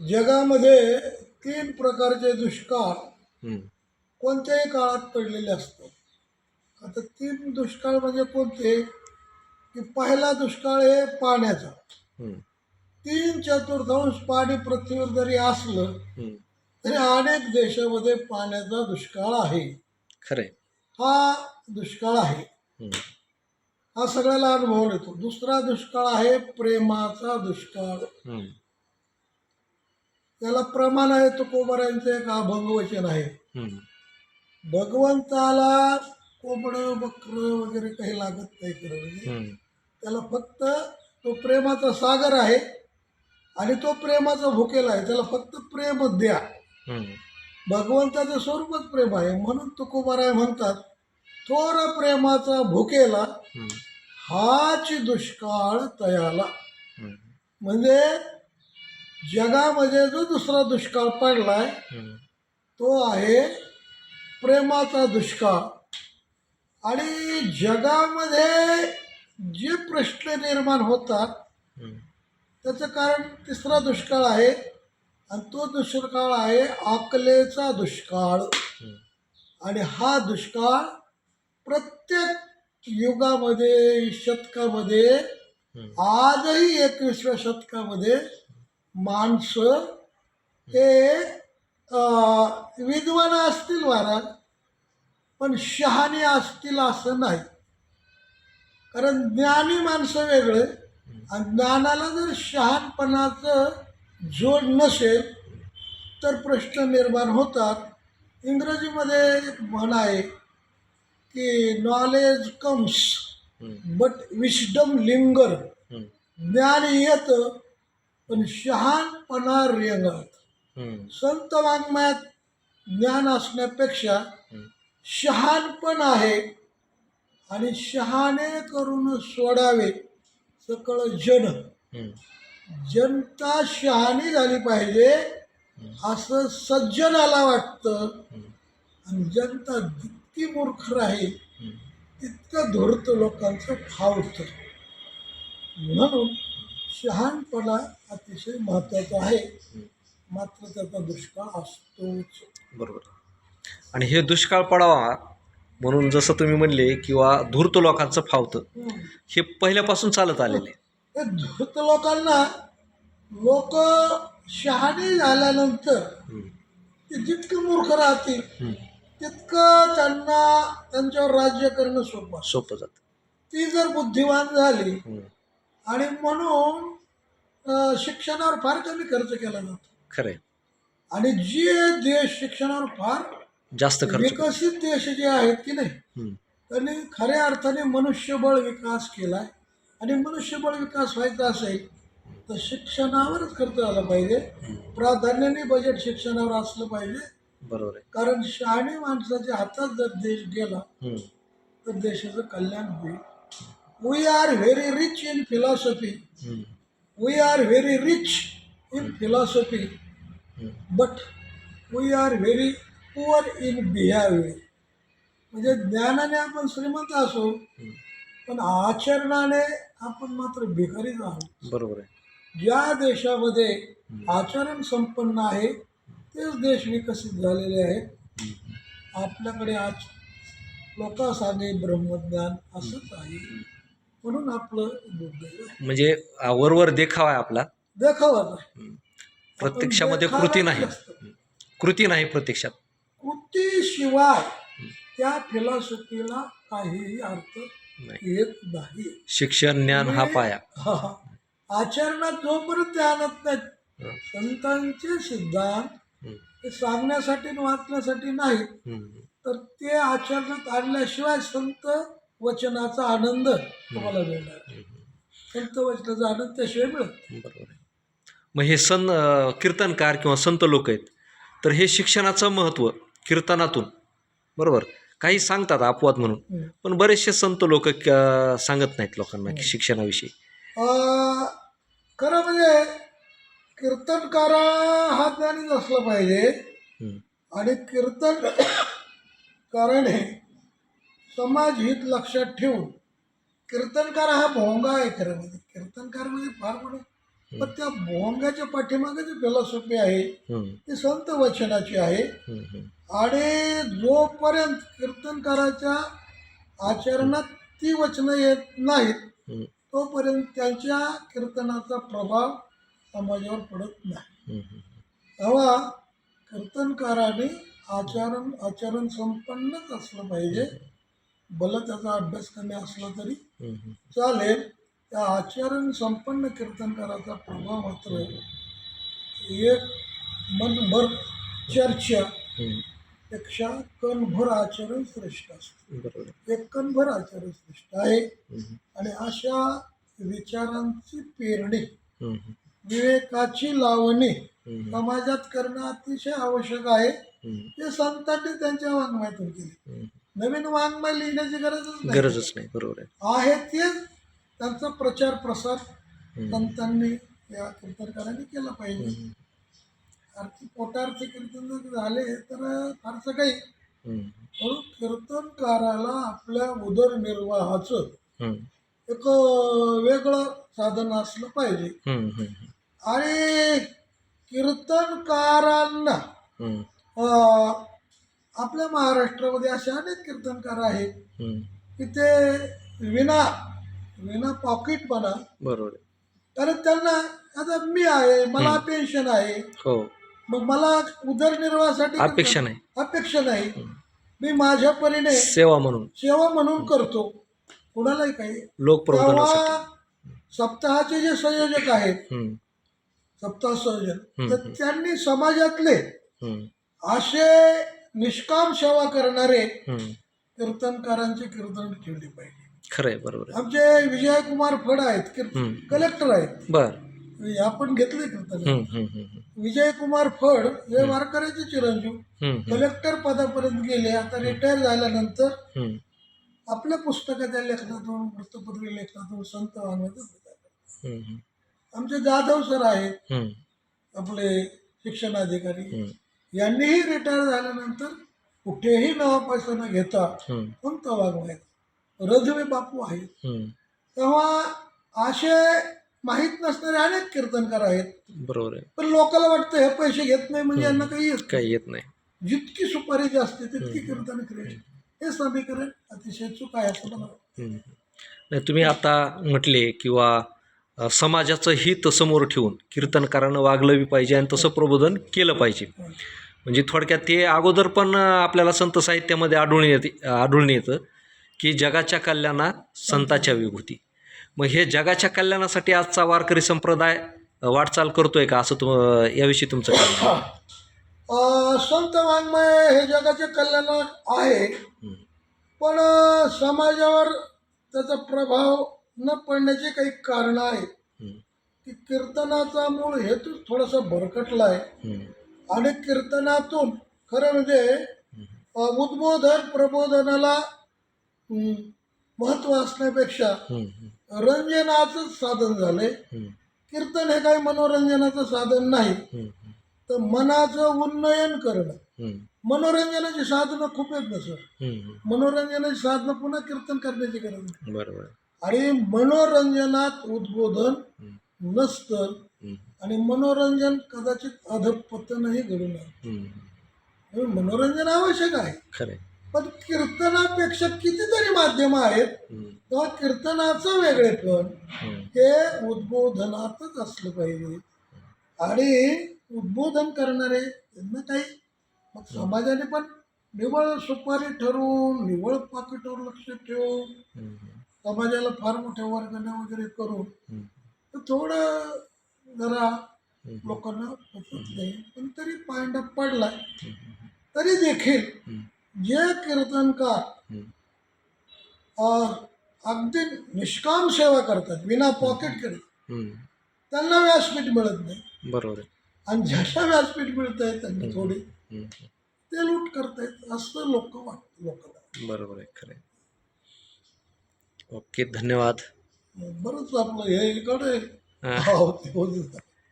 जगामध्ये तीन प्रकारचे दुष्काळ. कोणत्याही काळात पडलेले असतात आता तीन दुष्काळ म्हणजे कोणते की पहिला दुष्काळ आहे पाण्याचा. तीन चतुर्थांश पाणी पृथ्वीवर जरी असलं. तरी अनेक देशामध्ये पाण्याचा दुष्काळ आहे खरंय हा दुष्काळ आहे. हा सगळ्याला अनुभव येतो दुसरा दुष्काळ आहे प्रेमाचा दुष्काळ. त्याला प्रमाण आहे तुकोबऱ्यांचे एक अभंगवचन आहे. भगवंताला कोंबडं बकरं वगैरे काही लागत नाही खरं म्हणजे. त्याला फक्त तो प्रेमाचा सागर आहे आणि तो प्रेमाचा भुकेला आहे त्याला फक्त प्रेम द्या. भगवंताचं स्वरूपच प्रेम आहे म्हणून तुकोबाराय म्हणतात थोर प्रेमाचा भुकेला. हाच दुष्काळ तयाला. म्हणजे जगामध्ये जो दुसरा दुष्काळ पडलाय. तो आहे प्रेमाचा दुष्काळ आणि जगामध्ये जे प्रश्न निर्माण होतात. त्याचं कारण तिसरा दुष्काळ आहे आणि तो दुष्काळ आहे आकलेचा दुष्काळ. आणि हा दुष्काळ प्रत्येक युगामध्ये शतकामध्ये. आजही एकविसव्या शतकामध्ये माणसं हे विद्वान असतील वारा पण शहाणे असतील असं नाही कारण ज्ञानी माणसं वेगळे आणि ज्ञानाला जर शहाणपणाचं जोड नसेल तर प्रश्न निर्माण होतात इंग्रजीमध्ये एक म्हण आहे की knowledge comes. But wisdom linger. ज्ञान येतं पण शहाणपणा रेंगाळत. संत वाङ्मयात ज्ञान असण्यापेक्षा. शहाणपण आहे आणि शहाणे करून सोडावे सकळ जन. जनता शहाणी झाली पाहिजे असं सज्जनाला वाटतं. आणि जनता जितकी मूर्ख राहील. तितकं धूर्त लोकांचं फावतं म्हणून शहाणपणा अतिशय महत्त्वाचा आहे मात्र त्याचा दुष्काळ असतोच बरोबर आणि हे दुष्काळ पडावा म्हणून जसं तुम्ही म्हणले किंवा धूर्त लोकांचं फावतं. हे पहिल्यापासून चालत आलेलं आहे हे धूर्त लोकांना लोक शहाणे झाल्यानंतर. ते जितकं मूर्ख राहतील. तितकं त्यांना त्यांच्यावर राज्य करणं सोपं. सोपं जातं ती जर बुद्धिवान झाली. आणि म्हणून शिक्षणावर फार कमी खर्च केला जातो. खरंय. आणि जे देश शिक्षणावर फार जास्त खर्च विकसित देश जे आहेत की नाही. त्यांनी खऱ्या अर्थाने मनुष्यबळ विकास केलाय. आणि मनुष्यबळ विकास व्हायचा असेल तर शिक्षणावरच खर्च झाला पाहिजे. प्राधान्याने बजेट शिक्षणावर असलं पाहिजे. बरोबर आहे. कारण शहाणी माणसाच्या हातात जर देश गेला. तर देशाचं कल्याण होईल. We are very rich in philosophy. We are very rich in philosophy. But we are very poor in behaviour म्हणजे ज्ञानाने आपण श्रीमंत असो हम्म. पण आचरणाने आपण मात्र भिकारीच आहोत. बरोबर आहे. ज्या देशामध्ये आचरण संपन्न आहे तेच देश विकसित झालेले आहेत. आपल्याकडे आज लोकांसागे ब्रह्मज्ञान असंच आहे. म्हणून आपलं म्हणजे वरवर देखावा आहे आपला हम्म. प्रत्यक्षामध्ये कृती नाही देखावा. कृती नाही प्रत्यक्षात कृतीशिवाय त्या फिलॉसॉफीला काहीही अर्थ नाही येत नाही शिक्षण ज्ञान हा पाया हा, हा. आचरणात जोपर्यंत ते आणत नाहीत. संतांचे सिद्धांत. हे सांगण्यासाठी वाचण्यासाठी नाही. तर ते आचरणात आणल्याशिवाय संत वचनाचा आनंद तुम्हाला मिळणार. संत वचनाचा आनंद त्याशिवाय मिळत. बरोबर आहे. मग हे सन अ, कीर्तनकार किंवा संत लोक आहेत तर हे शिक्षणाचं महत्त्व कीर्तनातून बरोबर? काही सांगतात अपवाद म्हणून हम्म. पण बरेचसे संत लोक सांगत नाहीत लोकांना की शिक्षणाविषयी. अं, खरं म्हणजे कीर्तनकारा हा ज्ञानीच असला पाहिजे हम्म. आणि कीर्तन कराने समाज हित लक्षात ठेवून कीर्तनकार हा भोंगा आहे खरं म्हणजे कीर्तनकार म्हणजे फार मोठे पण त्या भोंगाच्या पाठीमागे जी फिलॉसॉफी आहे ती संत वचनाची आहे. आणि जोपर्यंत कीर्तनकाराच्या आचरणात ती वचनं येत नाहीत तोपर्यंत त्यांच्या कीर्तनाचा प्रभाव समाजावर पडत नाही. तेव्हा कीर्तनकाराने आचरण आचरण संपन्नच असलं पाहिजे. भलं त्याचा अभ्यास कमी असला तरी. चालेल त्या आचरण संपन्न कीर्तनकाराचा प्रभाव मात्र एक मनभर चर्चा. पेक्षा कणभर आचरण श्रेष्ठ असतं. एक कणभर आचरण श्रेष्ठ आहे आणि अशा विचारांची पेरणी. विवेकाची लावणी समाजात करणं अतिशय आवश्यक आहे ते संतांनी त्यांच्या वाङ्मयातून केले. नवीन वाङ्मय लिहिण्याची गरजच नाही. गरजच नाही बरोबर आहे. आहे तेच त्यांचा प्रचार प्रसार संतांनी या कीर्तनकारांनी केला पाहिजे. आर्थिक पोटार्थी कीर्तन जर झाले तर फारसं काही म्हणून कीर्तनकाराला आपल्या उदरनिर्वाहाचं एक वेगळं साधन असलं पाहिजे. आणि कीर्तनकारांना आपल्या महाराष्ट्रामध्ये असे अनेक कीर्तनकार आहेत. की ते विना विना पॉकेट म्हणा. बरोबर. कारण त्यांना आता मी आहे मला पेन्शन आहे. हो. मग मला उदरनिर्वाहासाठी अपेक्षा नाही. अपेक्षा नाही. मी माझ्या परीने सेवा म्हणून. सेवा म्हणून करतो. कुणालाही काही. लोक सप्ताहाचे जे संयोजक आहेत सप्ताह हम्म, तर त्यांनी समाजातले असे निष्काम सेवा करणारे. कीर्तनकारांचे कीर्तन ठेवले पाहिजे. खरं आहे. बरोबर आमचे विजयकुमार फड आहेत. कलेक्टर आहेत. बर. आपण घेतले कीर्तन. विजयकुमार फड हे वारकऱ्याचे चिरंजीव. कलेक्टर पदापर्यंत गेले आता रिटायर झाल्यानंतर आपल्या पुस्तकाच्या लेखनातून वृत्तपत्री लेखनातून संत हम्म, आमचे जाधव सर आहेत आपले शिक्षणाधिकारी. यांनीही रिटायर झाल्यानंतर कुठेही नावा पैसा न घेता वाङ्मयात रजवे बापू आहेत. तेव्हा असे माहीत नसणारे अनेक कीर्तनकार आहेत. बरोबर आहे. पण लोकांना वाटतं हे पैसे घेत नाही म्हणजे यांना काही येत. काही येत नाही. जितकी सुपारी जास्त तितकी कीर्तन श्रेष्ठ हे समीकरण अतिशय चूक आहे असं मला तुम्ही आता म्हटले किंवा समाजाचं हित समोर ठेवून कीर्तनकारानं वागलं बी पाहिजे आणि तसं प्रबोधन केलं पाहिजे. म्हणजे थोडक्यात ते अगोदर पण आपल्याला संत साहित्यामध्ये आढळून येते आढळून येतं की जगाच्या कल्याणात संताच्या विभूती मग हे जगाच्या कल्याणासाठी आजचा वारकरी संप्रदाय वाटचाल करतोय का असं तुम याविषयी तुमचं काय संत वाङ्मय हे जगाचे कल्याण आहे. पण समाजावर त्याचा प्रभाव न पडण्याचे काही कारण आहेत. की कीर्तनाचा मूळ हेतू थोडासा भरकटला आहे. आणि कीर्तनातून खरं म्हणजे उद्बोधन प्रबोधनाला महत्त्व असण्यापेक्षा. रंजनाचंच साधन झालंय. कीर्तन हे काही मनोरंजनाचं साधन नाही. तर मनाचं उन्नयन करणं. मनोरंजनाची साधनं खूप आहेत ना सर. मनोरंजनाची साधनं पुन्हा कीर्तन करण्याची गरज बरोबर. आणि मनोरंजनात उद्बोधन. नसतं. आणि मनोरंजन कदाचित अधपतनही घडून. हम्म. म्हणून मनोरंजन आवश्यक आहे खरं. पण कीर्तनापेक्षा कितीतरी माध्यमं आहेत. तेव्हा कीर्तनाचं वेगळेपण. हे उद्बोधनातच असलं पाहिजे आणि उद्बोधन करणारे त्यांना काही मग समाजाने पण निवळ सुपारी ठरवून निवळ पाकिटावर लक्ष ठेवून. समाजाला फार मोठ्या वर्गाने वगैरे करून थोडं जरा. लोकांना पचत नाही. पण तरी पायंडा पडलाय. तरी देखील. जे कीर्तनकार अगदी निष्काम सेवा करतात विना पॉकेट करतात. त्यांना व्यासपीठ मिळत नाही. बरोबर आणि ज्याला व्यासपीठ मिळत आहे त्यांना थोडी. ते लूट करतायत असं लोक वाटतं लोकांना. बरोबर आहे खरं ओके धन्यवाद. बरंच आपलं हे इकडे हा. हो, ते होतं.